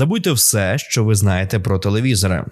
Забудьте все, що ви знаєте про телевізори.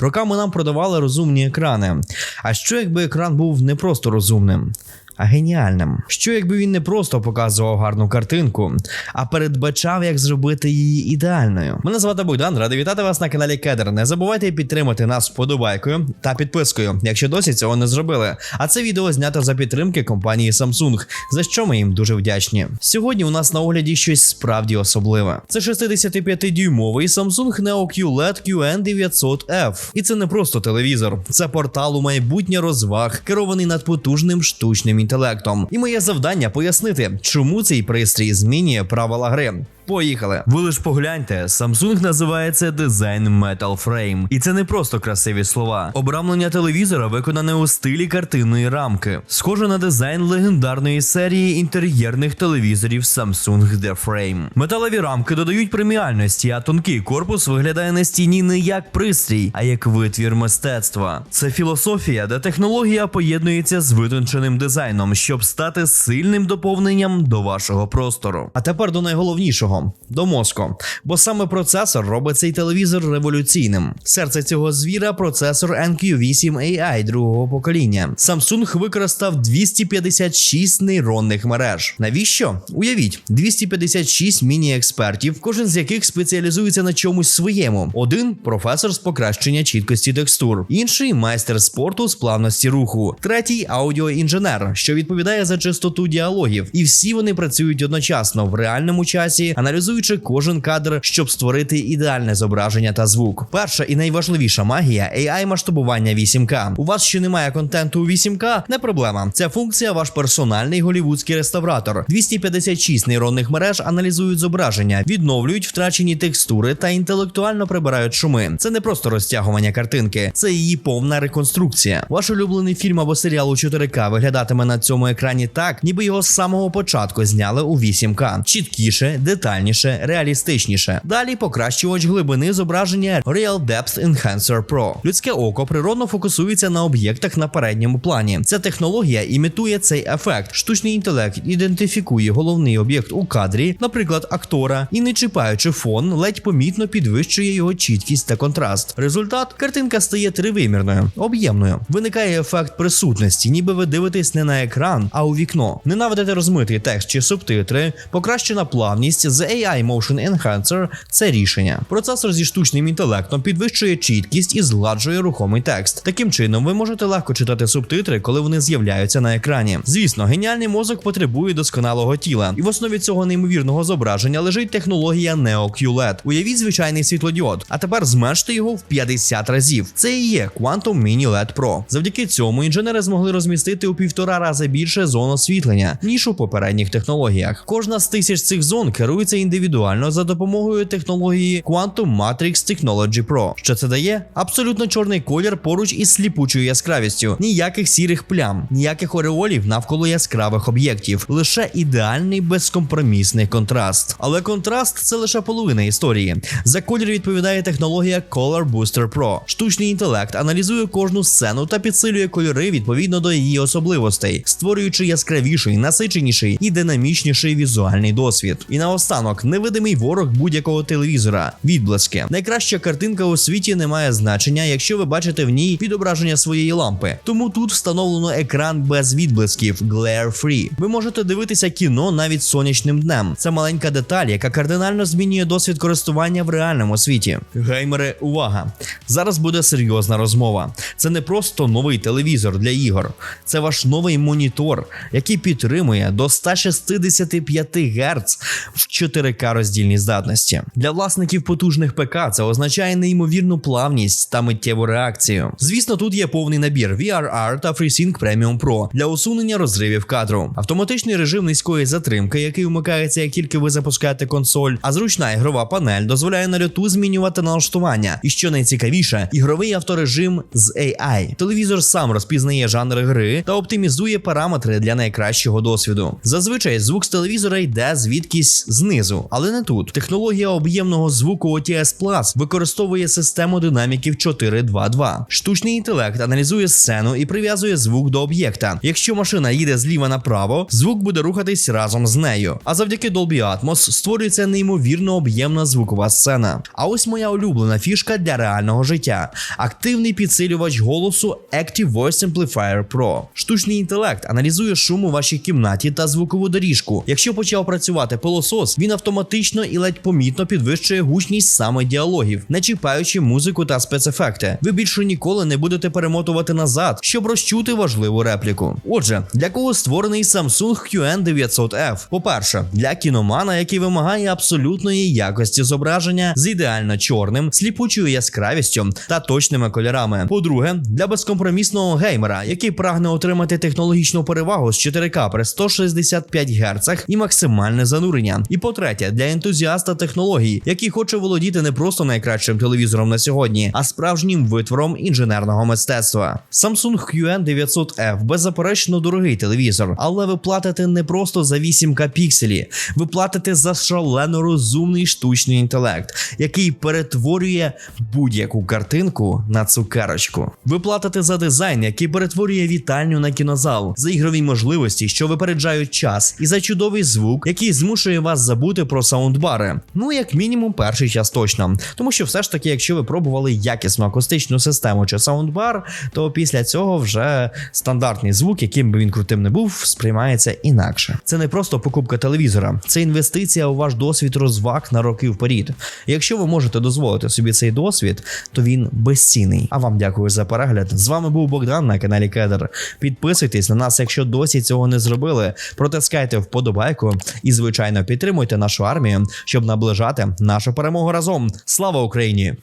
Роками нам продавали розумні екрани. А що якби екран був не просто розумним? А геніальним. Що якби він не просто показував гарну картинку, а передбачав, як зробити її ідеальною. Мене звати Богдан, радий вітати вас на каналі Кедр. Не забувайте підтримати нас вподобайкою та підпискою, якщо досі цього не зробили. А це відео знято за підтримки компанії Samsung, за що ми їм дуже вдячні. Сьогодні у нас на огляді щось справді особливе. Це 65-дюймовий Samsung Neo QLED QN900F. І це не просто телевізор, це портал у майбутнє розваг, керований надпотужним штучним інтелектом. І моє завдання пояснити, чому цей пристрій змінює правила гри. Поїхали. Ви лиш погляньте, Samsung називається Design Metal Frame. І це не просто красиві слова. Обрамлення телевізора виконане у стилі картинної рамки, схоже на дизайн легендарної серії інтер'єрних телевізорів Samsung The Frame. Металеві рамки додають преміальності, а тонкий корпус виглядає на стіні не як пристрій, а як витвір мистецтва. Це філософія, де технологія поєднується з витонченим дизайном, щоб стати сильним доповненням до вашого простору. А тепер до найголовнішого до мозку. Бо саме процесор робить цей телевізор революційним. Серце цього звіра процесор NQ8 AI другого покоління. Samsung використав 256 нейронних мереж. Навіщо? Уявіть, 256 міні-експертів, кожен з яких спеціалізується на чомусь своєму. Один професор з покращення чіткості текстур, інший майстер спорту з плавності руху, третій аудіоінженер, що відповідає за чистоту діалогів. І всі вони працюють одночасно в реальному часі, аналізуючи кожен кадр, щоб створити ідеальне зображення та звук. Перша і найважливіша магія AI масштабування 8К. У вас ще немає контенту у 8К? Не проблема. Ця функція ваш персональний голівудський реставратор. 256 нейронних мереж аналізують зображення, відновлюють втрачені текстури та інтелектуально прибирають шуми. Це не просто розтягування картинки, це її повна реконструкція. Ваш улюблений фільм або серіал у 4К виглядатиме на цьому екрані так, ніби його з самого початку зняли у 8К. Чіткіше, детальніше, реалістичніше. Далі покращувач глибини зображення Real Depth Enhancer Pro. Людське око природно фокусується на об'єктах на передньому плані. Ця технологія імітує цей ефект. Штучний інтелект ідентифікує головний об'єкт у кадрі, наприклад, актора, і не чіпаючи фон, ледь помітно підвищує його чіткість та контраст. Результат картинка стає тривимірною, об'ємною. Виникає ефект присутності, ніби ви дивитесь не на екран, а у вікно. Ненавидите розмитий текст чи субтитри, покращена плавність з AI Motion Enhancer – це рішення. Процесор зі штучним інтелектом підвищує чіткість і згладжує рухомий текст. Таким чином, ви можете легко читати субтитри, коли вони з'являються на екрані. Звісно, геніальний мозок потребує досконалого тіла, і в основі цього неймовірного зображення лежить технологія Neo QLED. Уявіть звичайний світлодіод, а тепер зменште його в 50 разів. Це і є Quantum Mini LED Pro. Завдяки цьому інженери змогли розмістити у півтора рази більше зон освітлення ніж у попередніх технологіях. Кожна з тисяч цих зон керується індивідуально за допомогою технології Quantum Matrix Technology Pro. Що це дає? Абсолютно чорний колір поруч із сліпучою яскравістю, ніяких сірих плям, ніяких ореолів навколо яскравих об'єктів, лише ідеальний безкомпромісний контраст. Але контраст це лише половина історії. За колір відповідає технологія Color Booster Pro. Штучний інтелект аналізує кожну сцену та підсилює кольори відповідно до її особливостей, створюючи яскравіший, насиченіший і динамічніший візуальний досвід. І наостанок, невидимий ворог будь-якого телевізора. Відблиски. Найкраща картинка у світі не має значення, якщо ви бачите в ній відображення своєї лампи. Тому тут встановлено екран без відблисків Glare Free. Ви можете дивитися кіно навіть сонячним днем. Це маленька деталь, яка кардинально змінює досвід користування в реальному світі. Геймери, увага! Зараз буде серйозна розмова. Це не просто новий телевізор для ігор, це ваш новий монітор, який підтримує до 165 Гц в 4К роздільній здатності. Для власників потужних ПК це означає неймовірну плавність та миттєву реакцію. Звісно, тут є повний набір VRR та FreeSync Premium Pro для усунення розривів кадру, автоматичний режим низької затримки, який вмикається як тільки ви запускаєте консоль, а зручна ігрова панель дозволяє на льоту змінювати налаштування. І що найцікавіше, ігровий авторежим з AI. Телевізор сам розпізнає жанри гри та оптимізує параметри для найкращого досвіду. Зазвичай звук з телевізора йде звідкись знизу, але не тут. Технологія об'ємного звуку OTS Plus використовує систему динаміків 422. Штучний інтелект аналізує сцену і прив'язує звук до об'єкта. Якщо машина їде зліва направо, звук буде рухатись разом з нею. А завдяки Dolby Atmos створюється неймовірно об'ємна звукова сцена. А ось моя улюблена фішка для реального життя: активний підсилювач голосу Active Voice Amplifier Pro. Штучний інтелект аналізує шум у вашій кімнаті та звукову доріжку. Якщо почав працювати пилосос, він автоматично і ледь помітно підвищує гучність саме діалогів, не чіпаючи музику та спецефекти. Ви більше ніколи не будете перемотувати назад, щоб розчути важливу репліку. Отже, для кого створений Samsung QN900F? По-перше, для кіномана, який вимагає абсолютної якості зображення з ідеально чорним, сліпучою яскравістю та точними кольорами. По-друге, для безкомпромісного геймера, який прагне отримати технологічну перевагу з 4К при 165 Гц і максимальне занурення. І по-третє, для ентузіаста технологій, який хоче володіти не просто найкращим телевізором на сьогодні, а справжнім витвором інженерного мистецтва. Samsung QN900F беззаперечно дорогий телевізор, але ви платите не просто за 8К пікселі, ви платите за шалено розумний штучний інтелект, який перетворює будь-яку картинку на цукерочку. Ви платите за дизайн, який перетворює вітальню на кінозал, за ігрові можливості, що випереджають час, і за чудовий звук, який змушує вас забути про саундбари. Ну як мінімум, перший час точно. Тому що все ж таки, якщо ви пробували якісну акустичну систему чи саундбар, то після цього вже стандартний звук, яким би він крутим не був, сприймається інакше. Це не просто покупка телевізора, це інвестиція у ваш досвід розваг на роки вперед. Якщо ви можете дозволити собі цей досвід, то він безцінний. А вам дякую за перегляд. З вами був Богдан на каналі Кедр. Підписуйтесь на нас, якщо досі цього не зробили. Протискайте вподобайку і, звичайно, підтримуйте нашу армію, щоб наближати нашу перемогу разом. Слава Україні!